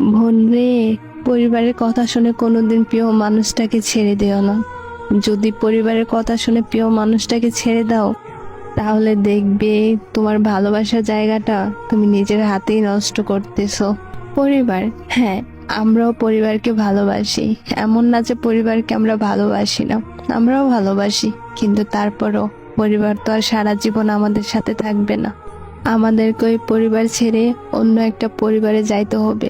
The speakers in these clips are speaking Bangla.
বোন রে, পরিবারের কথা শুনে কোনোদিন প্রিয় মানুষটাকে ছেড়ে দিও না। যদি পরিবারের কথা শুনে প্রিয় মানুষটাকে ছেড়ে দাও, তাহলে দেখবে তোমার ভালোবাসার জায়গাটা তুমি নিজের হাতেই নষ্ট করতেছো। পরিবার হ্যাঁ আমরাও পরিবারকে ভালোবাসি। এমন না যে পরিবারকে আমরা ভালোবাসি না, আমরাও ভালোবাসি। কিন্তু তারপরও পরিবার তো আর সারা জীবন আমাদের সাথে থাকবে না। আমাদেরকে ওই পরিবার ছেড়ে অন্য একটা পরিবারে যাইতে হবে।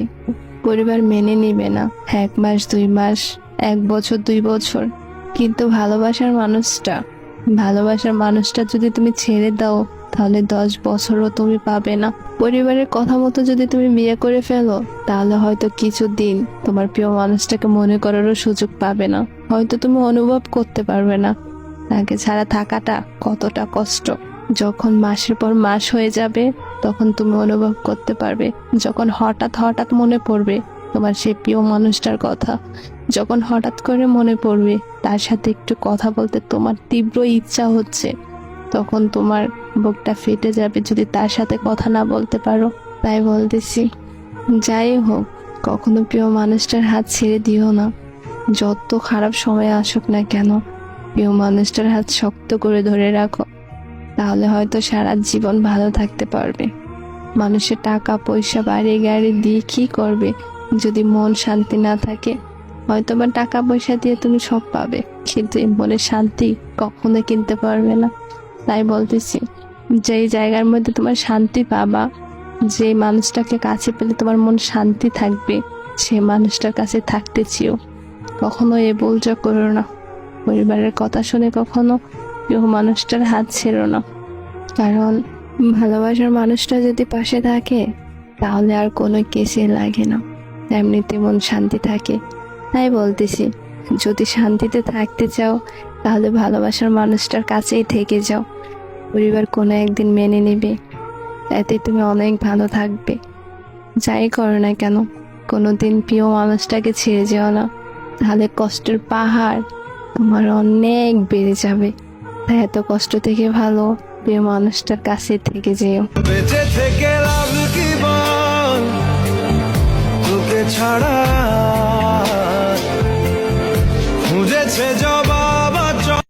পরিবার মেনে নিবে না। এক মাস, দুই মাস, এক বছর, দুই বছর। কিন্তু ভালোবাসার মানুষটা ভালোবাসার মানুষটা যদি তুমি ছেড়ে দাও, তাহলে দশ বছরও তুমি পাবে না। পরিবারের কথা মতো যদি তুমি বিয়ে করে ফেলো, তাহলে হয়তো কিছু দিন তোমার প্রিয় মানুষটাকে মনে করারও সুযোগ পাবে না। হয়তো তুমি অনুভব করতে পারবে না। তাকে ছাড়া থাকাটা কতটা কষ্ট। যখন মাসের পর মাস হয়ে যাবে, তখন তুমি অনুভব করতে পারবে, যখন হঠাৎ হঠাৎ মনে পড়বে তোমার সেই প্রিয় মানুষটার কথা। যখন হঠাৎ করে মনে পড়বে তার সাথে একটু কথা বলতে তোমার তীব্র ইচ্ছা হচ্ছে, তখন তোমার বুকটা ফেটে যাবে যদি তার সাথে কথা না বলতে পারো। তাই বলতেছি, যাই হোক, কখনো প্রিয় মানুষটার হাত ছেড়ে দিও না। যত খারাপ সময় আসুক না কেন, প্রিয় মানুষটার হাত শক্ত করে ধরে রাখো। তাহলে হয়তো সারা জীবন ভালো থাকতে পারবে। মানুষের টাকা, পয়সা, বাড়ি, গাড়ি দিয়ে কি করবে? যদি মন শান্তি না থাকে হয়তো বা টাকা, পয়সা দিয়ে তুমি সব পাবে। কিন্তু এই মনের শান্তি কখনো কিনতে পারবে না। তাই বলতেছি, যেই জায়গার মধ্যে তোমার শান্তি পাবা যে মানুষটাকে কাছে পেলে তোমার মন শান্তি থাকবে, সে মানুষটার কাছে থাকতে কখনো এ বলজা করো না। পরিবারের কথা শুনে কখনো প্রিয় মানুষটার হাত ছেড়ো না। কারণ ভালোবাসার মানুষটা যদি পাশে থাকে, তাহলে আর কোনো কেসে লাগে না। এমনিতে মন শান্তি থাকে। তাই বলতেছি, যদি শান্তিতে থাকতে চাও, তাহলে ভালোবাসার মানুষটার কাছেই থেকে যাও। পরিবার কোনো একদিন মেনে নেবে। এতে তুমি অনেক ভালো থাকবে। যাই করো না কেন কোনো দিন প্রিয় মানুষটাকে ছেড়ে যেও না। তাহলে কষ্টের পাহাড় তোমার অনেক বেড়ে যাবে। তাই এত কষ্ট থেকে ভালো প্রিয় মানুষটার কাছে থেকে যেও। বেঁচে থেকে লাভ কি বল? ছাড়া